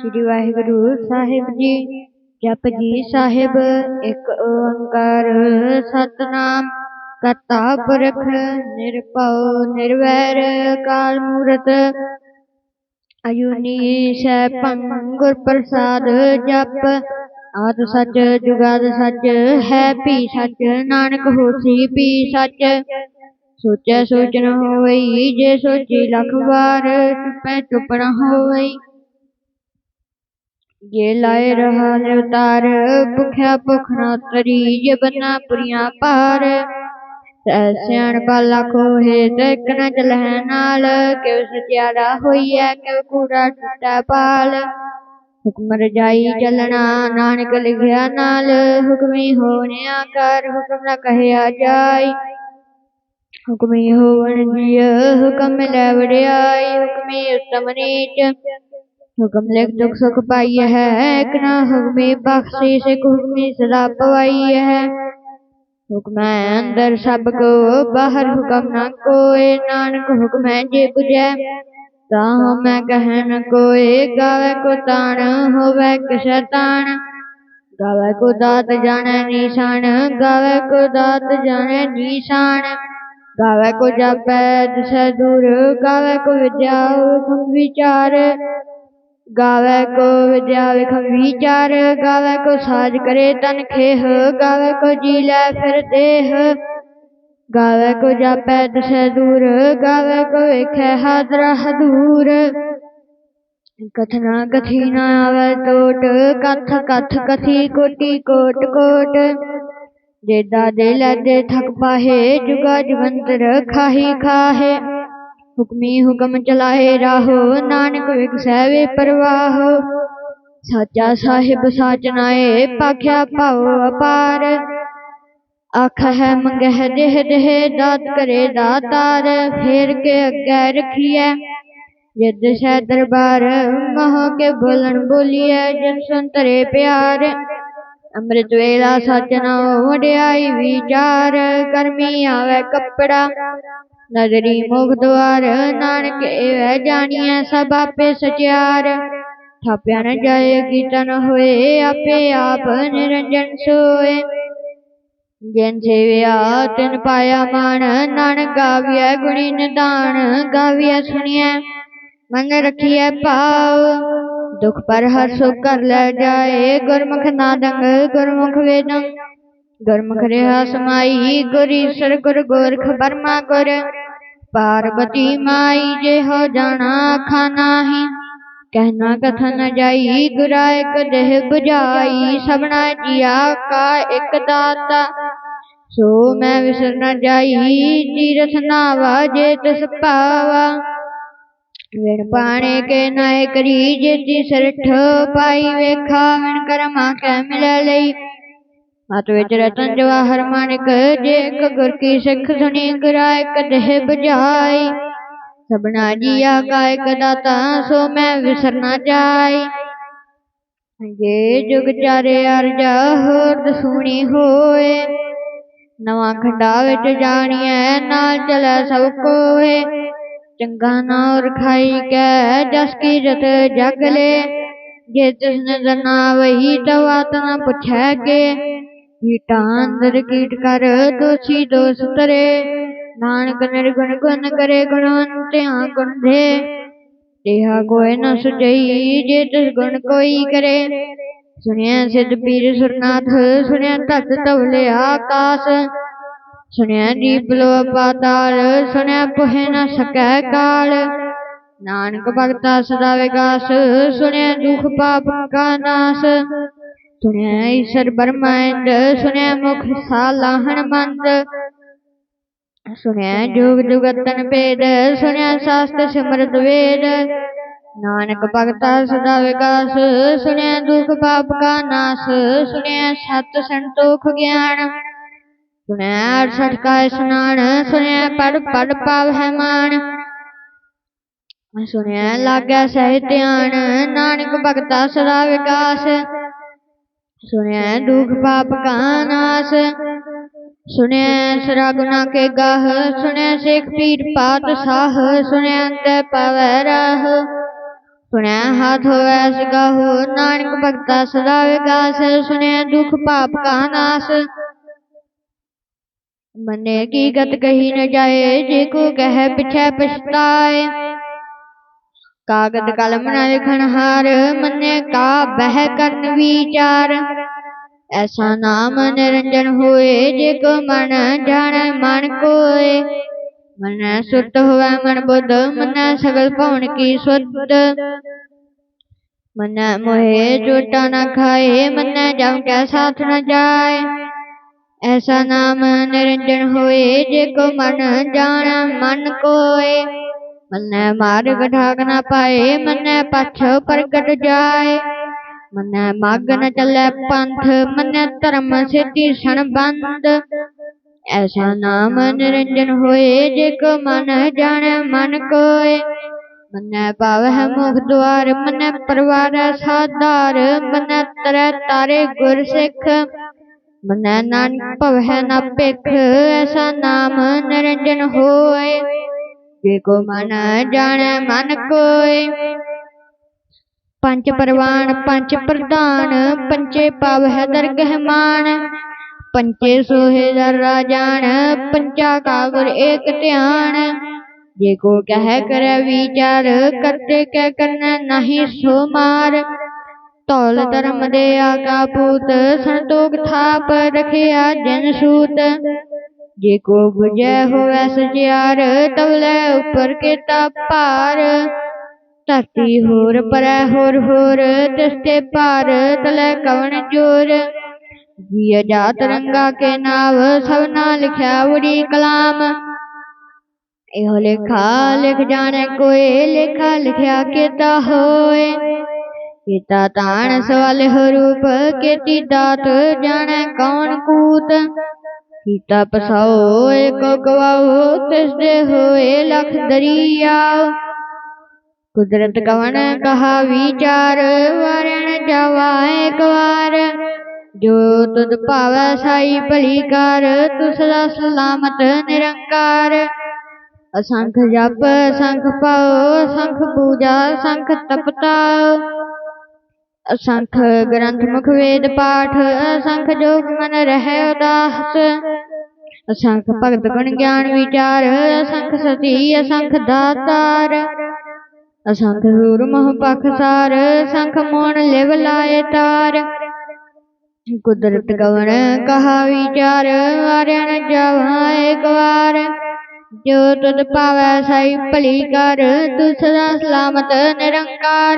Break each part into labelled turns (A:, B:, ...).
A: ਸ੍ਰੀ ਵਾਹਿਗੁਰੂ ਸਾਹਿਬ ਜੀ ਜਪ ਜੀ ਸਾਹਿਬ ਇੱਕ ਓੰਕਾਰ ਸਤਨਾਮ ਕਰਤਾ ਪੁਰਖ ਨਿਰਭਉ ਨਿਰਵੈਰ ਕਾਲ ਮੂਰਤ ਅਜੂਨੀ ਸੈਭੰ ਗੁਰ ਪ੍ਰਸਾਦ ਜਪ ਆਦ ਸੱਚ ਜੁਗਾਦ ਸੱਚ ਹੈ ਭੀ ਸੱਚ ਨਾਨਕ ਹੋਸੀ ਭੀ ਸੱਚ ਸੋਚੈ ਸੋਚ ਨ ਹੋਵਈ ਜੇ ਸੋਚੀ ਲੱਖ ਵਾਰ ਚੁੱਪੈ ਚੁੱਪ ਨ ਹੋਵਈ یہ لائے رہا نے اتار بکھیا بکھنا تری یہ بنا پریاں پار سیان بالا کوہے دیکھنا جلہ نال کہ اس تیارا ہوئی ہے کہ کوڑا ٹوٹا پال حکم رجائی چلنا نانک لکھیا نال حکمی ہونے آ کر حکم نہ کہیا جائی حکمی ہون جی حکم لے وڑیائی حکمی اس نیچ حکم لکھ دکھ سکھ پائی ہے ایک نہ حکم بخشش ایک حکم پوائی ہے حکم اندر سب کو باہر حکم نہ کوئے نانک حکم ہے بجے تاہم میں کہن کوئے گاوے کو تان ہوے کشتان گاوے کو دات جانے نیشان گاوے کو دات جانے نیشان گاوے کو جب دور گاوے کو ودیا حکم وچار گاوے کو ودیا وکھم ویچار گاوے کو ساج کرے تن کھیہ گاوے کو جی لے پھر دیہ گاوے کو جاپے دسے دور گاوے کو ویکھے حاضر حضور کتھنا کتھی نہ آوے توٹ کتھ کتھ کتھی کوٹی کوٹ کوٹ جیدہ دل دے تھک پاہے جگا جگنت رکھا کھاہے حکمی حکم چلائے راہو نانک وک سہوے پرواہ ساچا صاحب ساچنائے پاکھیا پاؤ اپار آخ ہے منگہ دہ دہ دات کرے داتار پھیر کے اگے رکھیے جد سہ دربار مہو کے بولن بولیے جن سن ترے پیار امرت ویلا ساچنا وڈیائی ویچار کرمی آوے کپڑا نظری مغدوار نانک اے جانیاں سب آپے سچیار تھاپیا نہ جائے گی تن ہوئے آپے آپ نرنجن سوئے جن سیویا تن پایا مان نانک گاویا گڑی ندان گاویا سنیا من رکھیے پاؤ دکھ پر ہر سکھ کر لے جائے گرمکھ نادنگ گرمکھ ویدنگ گرم خر سمائی گری سر گر گور پارتی مائی جی ہو جانا سو میں جائی جی رسنا وا جی تاوا ویر با کے نائکری سرٹ پائی ویخا من کرما مل مت وچ رتن جواہر مانک جے کگر کی سکھ سنی گرائے کدہ بجائی سبنا جیا گائے کداتا سو میں وسرنا جائی جے جگ چارے ارجا ہور دسونی ہوئے نواں کھنڈا وچ جانی ہے نال چلے سب کوئے چنگا نہ کھائی کے جس کی جت جگ لے جے تس نظر نہ وہی تو آتنا پوچھے گے سر نا سنیا تبل آس سنیا نیپلو پال سنیا پوہے نا سکا کال نانک بگتا سدا واس سنیا دکھ پا پکا ناس ਸੁਣਿਆ ਈਸ਼ਰ ਬਰਮਾਇੰਦ ਸੁਣਿਆ ਮੁਖ ਸਾਲਾ ਹਨਮੰਦ ਸੁਣਿਆ ਜੋਗ ਜੁਗਤਨ ਭੇਦ ਸੁਣਿਆ ਸ਼ਾਸਤਰ ਸਿਮਰਤ ਵੇਦ ਨਾਨਕ ਭਗਤਾ ਸਦਾ ਵਿਗਾਸ ਸੁਣਿਆ ਦੁਖ ਪਾਪ ਕਾ ਨਾਸ ਸੁਣਿਆ ਸਤ ਸੰਤੋਖ ਗਿਆਨ ਸੁਣਿਆ ਅਠਸਠ ਕਾ ਇਸਨਾਨ ਸੁਣਿਆ ਪੜ ਪੜ ਪਾਵ ਹੈ ਮਾਨ ਸੁਣਿਆ ਲਾਗਿਆ ਸਹਿ ਧਿਆਨ ਨਾਨਕ ਭਗਤਾ ਸਦਾ ਵਿਕਾਸ سنیں دکھ پاپ کا ناس سنیں سرا گنا کے گاہ سنیں سکھ پیر پات ساہ سنیں اندر پاوے راہ سنیں ہاتھ ہوئے سگا ہو نانک بھگتا سدا وکاس سنیں دکھ پاپ کا ناس منے کی گت کہی نہ جائے جے کو کہے پچھے ਕਾਗਦ ਕਲਮ ਨ ਲਿਖਣ ਹਾਰ ਮੰਨੇ ਕਾ ਬਹਿ ਕਰਨ ਵਿਚਾਰ ਐਸਾ ਨਾਮ ਨਿਰੰਜਨ ਹੋਏ ਜੇ ਕੋ ਮਨ ਜਾਣੈ ਮਨ ਕੋਏ ਮਨ ਸੁਰਤ ਹੋਵੇ ਮਨ ਬੁੱਧ ਮਨ ਸਗਲ ਭਵਨ ਕੀ ਸੁਧ ਮਨ ਮੋਹਿ ਝੂਟਾ ਨ ਖਾਏ ਮਨ ਜਮ ਕੈ ਸਾਥ ਨ ਜਾਏ ਐਸਾ ਨਾਮ ਨਿਰੰਜਨ ਹੋਏ ਜੇ ਕੋ ਮਨ ਜਾਣੈ ਮਨ ਕੋਏ ਮੰਨੈ ਮਾਰਗ ਠਾਕ ਨਾ ਪਾਏ, ਮਨੈ ਪਛ ਪ੍ਰਗਟ ਜਾਏ। ਮਨੈ ਮਗ ਨ ਚੱਲੈ ਪੰਥ, ਮਨੈ ਧਰਮ ਸਿੱਧੀ ਸਣ ਐਸਾ ਨਾਮ ਨਿਰੰਜਨ ਹੋਏ, ਜੇ ਕੋ ਮਨ ਜਾਣੈ ਮਨ ਕੋਏ। ਮਨੈ ਪਾਵਹਿ ਮੁਖ ਦੁਆਰ, ਮਨੈ ਪਰਵਾਰ ਸਾਧਾਰ। ਮਨੈ ਤਰੈ ਤਾਰੇ ਗੁਰ ਸਿੱਖ। ਮਨੈ ਨਾਨਕ ਭਵ ਹੈ ਨਾ ਭਿਖ, ਐਸਾ ਨਾਮ ਨਿਰੰਜਨ ਹੋਏ। ਜੇ ਕੋ ਮਨ ਜਾਣੈ ਮਨ ਕੋਇ ਪੰਜ ਪਰਵਾਨ ਪੰਜ ਪ੍ਰਧਾਨ ਪੰਚੇ ਪਾਵਹਿ ਦਰਗਹਿ ਮਾਨ ਪੰਚੇ ਸੋਹੇ ਦਰ ਰਾਜਾਨ ਪੰਚਾ ਕਾ ਗੁਰ ਏਕ ਧਿਆਨ ਜੇ ਕੋ ਕਹਿ ਕਰੈ ਵਿਚਾਰ ਕਰਤੇ ਕਹਿ ਕਰਨਾ ਨਹੀਂ ਸੋ ਮਾਰ ਧੌਲ ਧਰਮ ਦੇ ਆਗਾ ਪੂਤ ਸੰਤੋਖ ਥਾਪ ਰਖਿਆ ਜਨ ਸੂਤ جی کو بجے ہوئے سجیار تولے اوپر کے تاپار تاتی ہور پرے ہور ہور دستے پار تلے کون جور جیا جا ترنگا کے ناو سبنا لکھیا وڑی کلام ایہو لکھا لکھ جانے کوئی لکھا لکھیا کیتا ہوئے کیتا تان سوال حروف کیتی دات جانے کون کوت تپسو کوکو تسد ہوئے لکھ دریا قدرت کون کہا ویچار ورن جوائے کوار جو تد پاوے سائی پلی کار تسدا سلامت نرنکار اسنکھ جپ سنکھ پاؤ سنکھ پوجا سنکھ تپتاؤ اسنکھ گرنتھ مکھ وید پاٹھ اسنکھ جو من رہے اداس اسانگت گن گیان سنکھ ستی سنکھ داتارسان تار قدرت کہا وار واران جو تدا سا پلیار سلامت نرنکار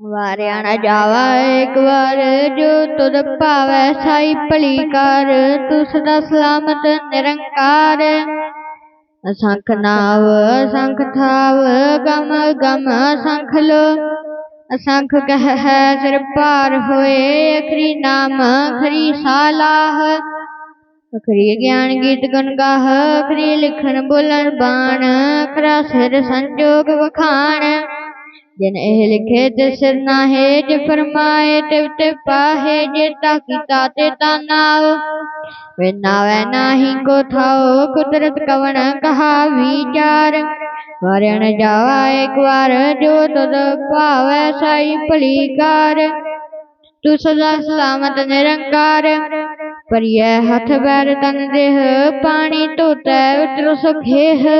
A: ਭਾਰ ਨਾਨਕ ਨੀਚ ਕਹਿ ਵਿਚਾਰ ਵਾਰਿਆ ਨ ਜਾਵਾ ਇੱਕ ਵਾਰ ਜੋ ਤੁਧ ਭਾਵੈ ਸਾਈ ਭਲੀ ਕਰ ਤੂੰ ਸਦਾ ਸਲਾਮਤ ਨਿਰੰਕਾਰ ਅਸੰਖ ਨਾਵ ਅਸੰਖ ਥਾਵ ਗਮ ਗਮ ਅਸੰਖ ਲੋ ਅਸੰਖ ਕਹਿ ਸਿਰ ਭਾਰ ਹੋਏ ਅਖਰੀ ਨਾਮ ਖਰੀ ਸਾਲਾਹ ਅਖਰੀ ਗਿਆਨ ਗੀਤ ਗੁਣ ਗਾਹ ਅਖਰੀ ਲਿਖਣ ਬੋਲਣ ਬਾਣ ਅਖਰਾ ਸਿਰ ਸੰਜੋਗ ਵਖਾਣ جن اہل کھیت سرنا ہے، جو فرمائے ٹپ ٹپا ہے جو تاکی تاتے تاناو وینا وینا ہی کو تھاو قدرت کون کہا ویچار وارن جاوا ایک وار جو تد پاوے سائی پلیکار۔ تو سزا سلامت نرنکار۔ پر یہ ہتھ بیر تن دے پانی تو تے اتر سکھے۔ ہے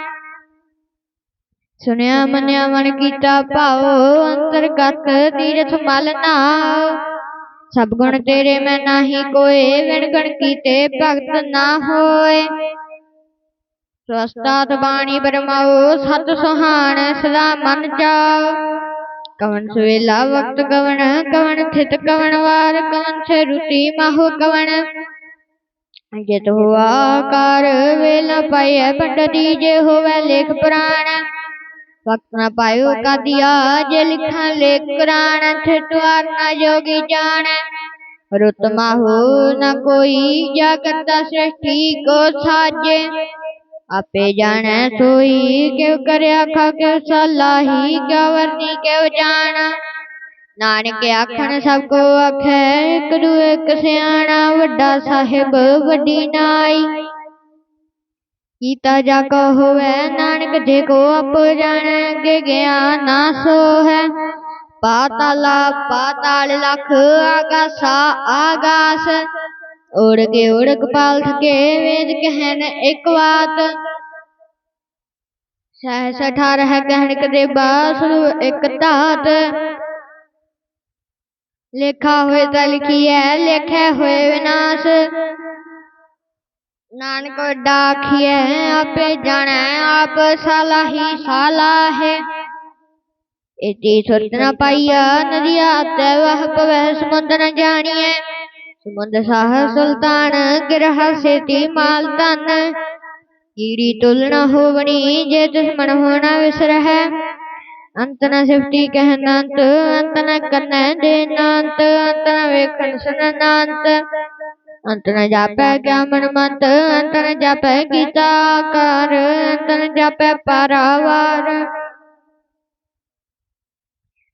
A: ਸੁਣਿਆ ਮੰਨਿਆ ਮਨ ਕੀਤਾ ਭਾਉ ਅੰਤਰਗਤ ਤੀਰਥ ਮਲ ਨਾਉ ਸਭ ਗੁਣ ਤੇਰੇ ਮੈਂ ਨਾਹੀ ਕੋਏ ਵਿਣ ਗਣ ਕੀਤੇ ਭਗਤ ਨਾ ਹੋਏ ਸਵਸਤਾਤ ਬਾਣੀ ਬਰਮਾਉ ਸਤ ਸੁਹਾਣ ਸਦਾ ਮਨ ਜਾਉ ਕਵਨ ਸਵੇਲਾ ਵਕਤ ਕਵਨ ਕਵਨ ਥਿਤ ਕਵਨ ਵਾਰ ਕਵਨ ਸੇ ਰੁਤੀ ਮਾਹੂ ਕਵਨ ਜਿਤ ਹੁਆ ਕਾਰ ਵੇਲਾ ਪਾਇਐ ਪੰਡਤੀ ਜੇ ਹੋਵੇ ਲੇਖ ਪੁਰਾਣ وقت نہ کا دیا جے لکھا لے قرآن ٹھٹوار نہ جوگی جان رتما ہو نہ کوئی جا کرتا سرشٹی کو ساجے اپے جان سوئی کیو کرے آخا کیو صلاحی کیو ورنی کیو جانا نانک آکھن سب کو آخ ایک دو ایک وڈا صاحب وڈی نائی ਕੀਤਾ ਜਾ ਕੋ ਹੋਵੇ ਨਾਨਕ ਜੇ ਕੋ ਆਪ ਜਾਣੈ ਅੱਗੇ ਗਿਆ ਨਾ ਸੋ ਹੈ ਪਾਤਾਲਾ ਪਾਤਾਲ ਲਖ ਆਗਾਸਾ ਆਗਾਸ ਉੜ ਕੇ ਉੜ ਕਪਾਲ ਥਕੇ ਵੇਦ ਕਹਿਨ ਇੱਕ ਬਾਤ ਸਹਿ ਅਠਾਰਹ ਕਹਿਣ ਕਦੇ ਬਾਸੁ ਇੱਕ ਧਾਤ ਲੇਖਾ ਹੋਏ ਤਾਂ ਲਿਖੀਐ ਲੇਖੇ ਹੋਏ ਵਿਨਾਸ਼ ਨਾਨਕ ਵੱਡਾ ਆਖੀਐ ਆਪੇ ਜਾਣੈ ਆਪ ਸਾਲਾਹੀ ਸਾਲਾਹੇ ਇਤੀ ਸੁਰਤ ਨ ਪਾਈਆ ਨਦੀਆ ਤੈ ਵਹ ਪਵੈ ਸਮੁੰਦ ਨ ਜਾਣੀਐ ਸਮੁੰਦ ਸਾਹ ਸੁਲਤਾਨ ਗਿਰਹ ਸੇਤੀ ਮਾਲ ਤਨ ਕੀੜੀ ਤੁਲ ਨ ਹੋਵਣੀ ਜੇ ਦੁਸ਼ਮਣ ਹੋਣਾ ਵਿਸਰਹਿ ਅੰਤ ਨ ਸਿਫਤੀ ਕਹਿ ਨਾਂਤ ਅੰਤ ਨ ਕਰਨੈ ਦੇ ਨਾਂਤ ਅੰਤ ਨ ਵੇਖਣ ਸੁਣ ਨਾਂਤ ਅੰਤ ਨ ਜਾਪੈ ਕਿਆ ਮਨ ਮੰਤ ਅੰਤ ਨ ਜਾਪੈ ਕੀਤਾ ਕਰ ਅੰਤ ਨ ਜਾਪੈ ਪਾਰਾਵਾਰ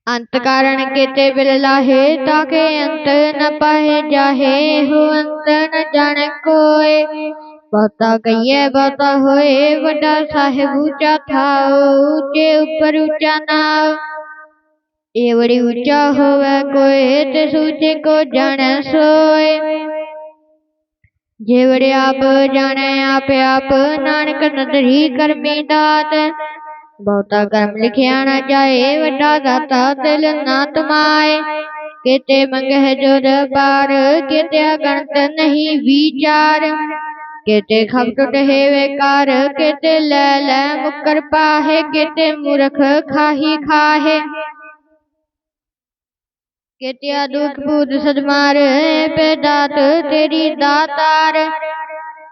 A: ਅੰਤ ਕਾਰਣ ਕੀਤੇ ਬਿਲ ਲਾਹੇ ਤਾਕੇ ਅੰਤ ਨ ਪਾਹੇ ਜਾਹੇ ਹੋ ਅੰਤ ਨ ਜਾਣੈ ਕੋਏ ਬਹੁਤਾ ਕਹੀਏ ਬਹੁਤਾ ਹੋਏ ਵੱਡਾ ਸਾਹਿਬ ਉੱਚਾ ਥਾਉ ਉੱਚੇ ਉੱਪਰ ਉੱਚਾ ਨਾਉ ਇਹ ਬੜੀ ਉੱਚਾ ਹੋਵੇ ਕੋਏ ਤੇ ਸੂਚੇ ਕੋ ਜਾਣੈ ਸੋਏ جیوڑے آپ جانے آپ آپ نانک ندری کرمی داد بہتا کرم لکھیا نہ جائے وڈا داتا دل نہ تمائے کیتے منگہ جو ربار کیتے اگنت نہیں ویچار کیتے خب ٹوٹے ویکار کیتے لے لے مکر پاہے کیتے مورکھ کھاہی کھاہے کٹیا دکھ بود سد مارے تیری داتار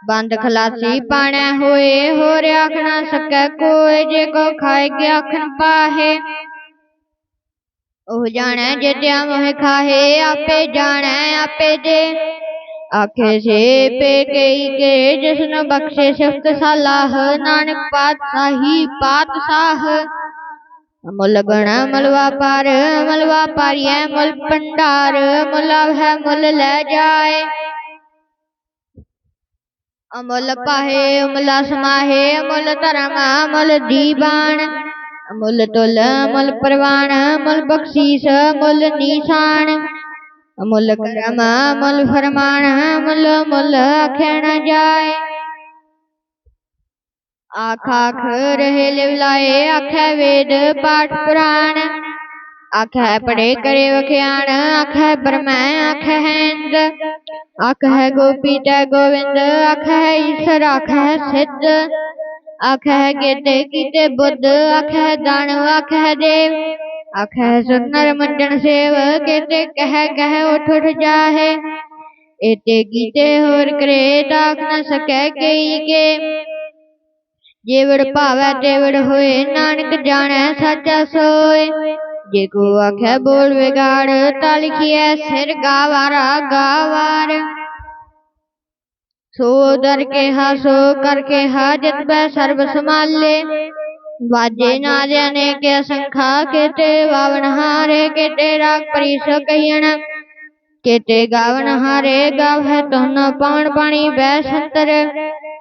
A: بند خلاسی پانے ہوئے ہو رے آکھنا سکے کوئے جے کو کھائے کے آکھن پاہے اوہ جانے جے تیا موہ آپے جانے آپے جے آنکھے سے پہ کئی کے جسن بخشے شفت صلاح نانک پات ساہی پات ساہ مل گنا مل واپار مل واپاری ہے مل پنڈار ملا ہے مل لے جائے امل پاہے املا سماہے امل ترما امل دیبان امل تل امل پروان امل بخشیس مل نیسان امل کرم امل فرمان امل مل کھینا جائے آخا کھر ہل لائے آخے وید پاٹ پران آخے پڑے کرے وکھیان آخے برمے آخے ہند آخے گوپی تے گووند آخے ایسر آخے سدھ آخے گیتے کیتے بدھ آخے دانو آخے دیو آخے سنر منڈن سیو کیتے کہے کہے اٹھ اٹھ جاہے ایتے کیتے ہور کرے تاک نہ سکے کئی کے جیوڑ پاوے تیوڑ ہوئے نانک جانے سچا سوئے جے کو آکھے بول وگاڑ تالکیے سر گاوارا گاوار سو در کے ہا سو کر کے ہا جت بے سرب سمال لے واجے نا جانے کے سنکھا کے تے واون ہارے کے تے راک پریسو کہینا کے تے گاون ہارے گاو تو نہ پانی بے سنتر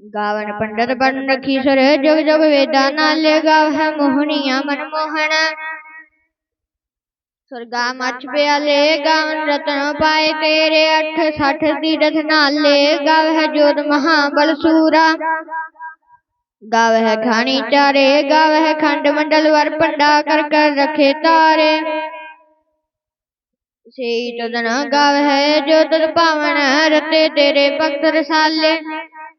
A: گاون پنڈت بن رکھی سر جگ جگ ویدانا لے گاو ہے موہنیا من موہن سرگا مچھ پیا لے گاون رتن پائے تیرے اٹھ سٹھ دی رت نال لے گاو ہے جود مہا بل سورا گاو ہے کھانی چارے گاو ہے کھنڈ منڈل ور پنڈا کر کر رکھے تارے سی تدنا گاو ہے جو تد پاون رتے تیرے پکت رسالے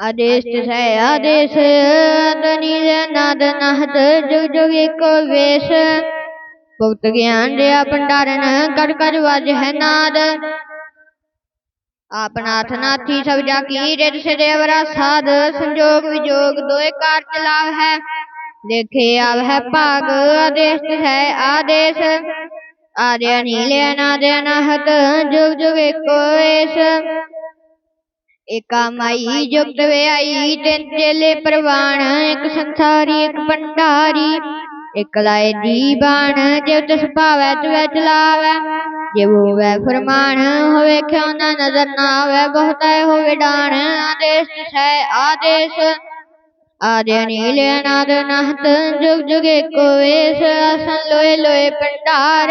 A: آدیش ہے آدیش ناد نہت جگ جیشت گیانڈارن کرد اپنا تھب جا کی برا سا سنجوگ ویوگ دو چلا ہے دیکھے آگ آدیش ہے آدیش آدھے نیلے نا دیا ناہت جگ جیش ਏਕਾ ਮਾਈ ਜੁਗਤ ਵਿਆਈ ਤਿੰਨ ਚੇਲੇ ਪ੍ਰਵਾਨ, ਇੱਕ ਸੰਸਾਰੀ, ਇੱਕ ਭੰਡਾਰੀ। ਇਕ ਲਾਏ ਦੀਬਾਨ ਜਿਵ ਤਿਸ ਭਾਵੈ ਤੁਵੈ ਚਲਾਵੈ। ਜਿਵ ਹੋਵੈ ਫਰਮਾਨ, ਹੋਵੇ ਕਿਉ ਨਾ ਨਜ਼ਰ ਨਾ ਆਵੈ, ਬਹੁਤਾ ਹੋਵੇ ਡਾਣ ਆਦੇਸ਼ ਹੈ ਆਦੇਸ਼, ਆਦਿ ਅਨੀਲ, ਅਨਾਦ ਨਹਤ ਜੁਗ ਜੁਗ ਏਕੋ ਵੇਸ, ਆਸਨ ਲੋਏ ਲੋਏ ਭੰਡਾਰ।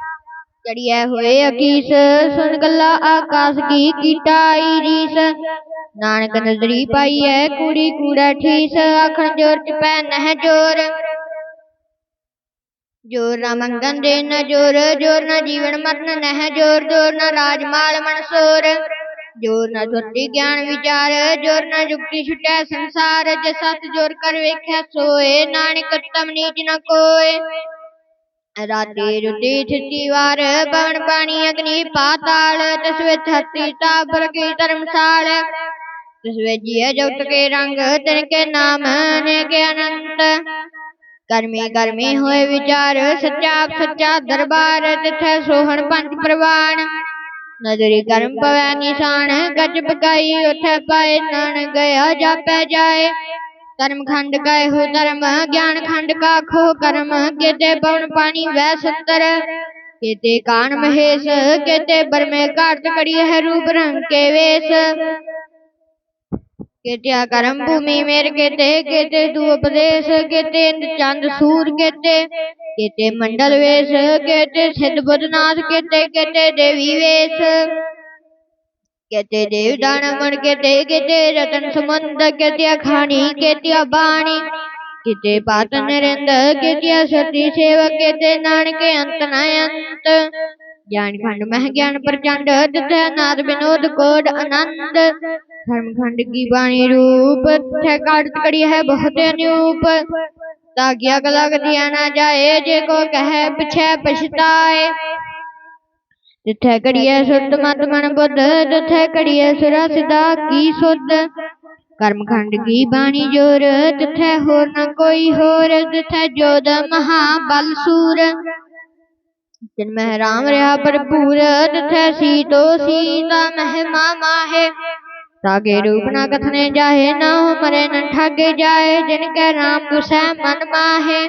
A: چڑیا ہوئے عکیس سن گلا آکاش کی کٹائی ریس نانک نظری پائی ہے کوڑی کوڑا ٹھیس آکھن جور چپین ہے جور جور نہ منگن دے نہ جور جور نہ جیون مرن نہ جور جور نہ راج مال منصور جور نہ دھرتی گیان وچار جور نہ جگتی چھٹے سنسار جسات جور کر ویکھے سوئے نانک تم نیچ نہ کوئے دیوار پون پانی اگنی پاتال تسوے چھتی کی ترمسال تسوے رنگ تن کے نام کے انت گرمی گرمی ہوئے وچار سچا سچا دربار تتھے سوہن پنج پروان نظری گرم پوے نشان گج پکائی اٹھے پائے نان گیا جا پہ جائے کرم کھنڈ کا ہو دھرم گیان کھنڈ کا کھو کرم کیتے پون پانی وے ستر کیتے کان مہیش کیتے برمے کارت کڑی ہے روپ رنگ کے ویش کیتیا کرم بھومی میر کیتے کیتے دو اپدیش کیتے چند سور کیتے کیتے منڈل ویش کیتے سدھ بدھ ناس کیتے کیتے دیوی ویش کہتے دیو دانا من کہتے کہتے رتن سمند کہتے کھانی کہتے بانی کہتے پاتن رند کہتے ستی سیو کہتے نان کے انت نہ انت گیان کھنڈ مہ گیان پرچنڈ دت ناد بنود کوڈ انند دھرم کھنڈ کی بانی روپ تھے کارت کڑی ہے بہت انوپ تاکہ کلاک دیا نہ جائے جے کو کہے پچھے پچھتائے ਕੋ ਕਹੈ ਪਿਛੈ ਪਛਤਾਏ ਤਿਥੈ ਕੜੀਐ ਸੁਧ ਮਤ ਮਨ ਬੁੱਧ ਤਿਥੈ ਕੜੀਐ ਸੁਰਾ ਸਿਦਾ ਕੀ ਸੁਧ ਕਰਮ ਖੰਡ ਕੀ ਬਾਣੀ ਜੋਰ ਤਿਥੈ ਹੋਰ ਨ ਕੋਈ ਹੋਰ ਤਿਥੈ ਜੋਦ ਮਹਾ ਬਲ ਸੂਰ ਜਿਨ ਮਹਿ ਰਾਮ ਰਹਾ ਭਰਪੂਰ ਤਿਥੈ ਸੀਤੋ ਸੀਤਾ ਮਹਿਮਾ ਮਾਹੇ ਤਾਗੇ ਰੂਪ ਨਾ ਕਥਨੇ ਜਾਹੇ ਨਾ ਹੋ ਮਰੇ ਨ ਠਾਗੇ ਜਾਏ ਜਿਨ ਕੈ ਰਾਮ ਤੁਸੈ ਮਨ ਮਾਹੇ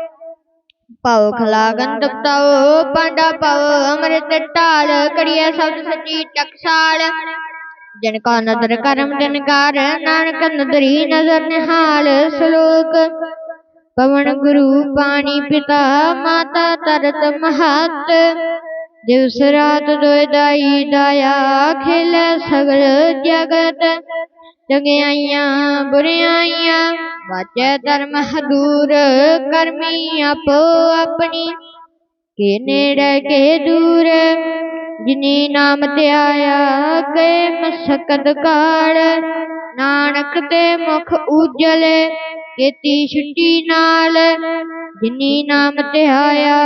A: پاؤ کھلاگن دکتاو پانڈا پاؤ امرت ٹال کڑیا سب سچی ٹکسال جن کا نظر کرم جنکار نانک نظری نظر نحال سلوک پون گرو پانی پتا ماتا ترت مہات دس رات دوئے دائی دایا کھل سگل جگت چنگیاں بریاں بچے در محدور کرمی اپو اپنی کے نیڑے کے دور جنی نام تے آیا کے مسکت کار نانک تے مکھ اجلے کیتی چھٹی نال جنی نام تے آیا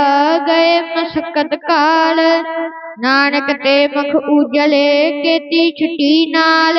A: گئے مسکت کال نانک تے مکھ اجلے کیتی چھٹی نال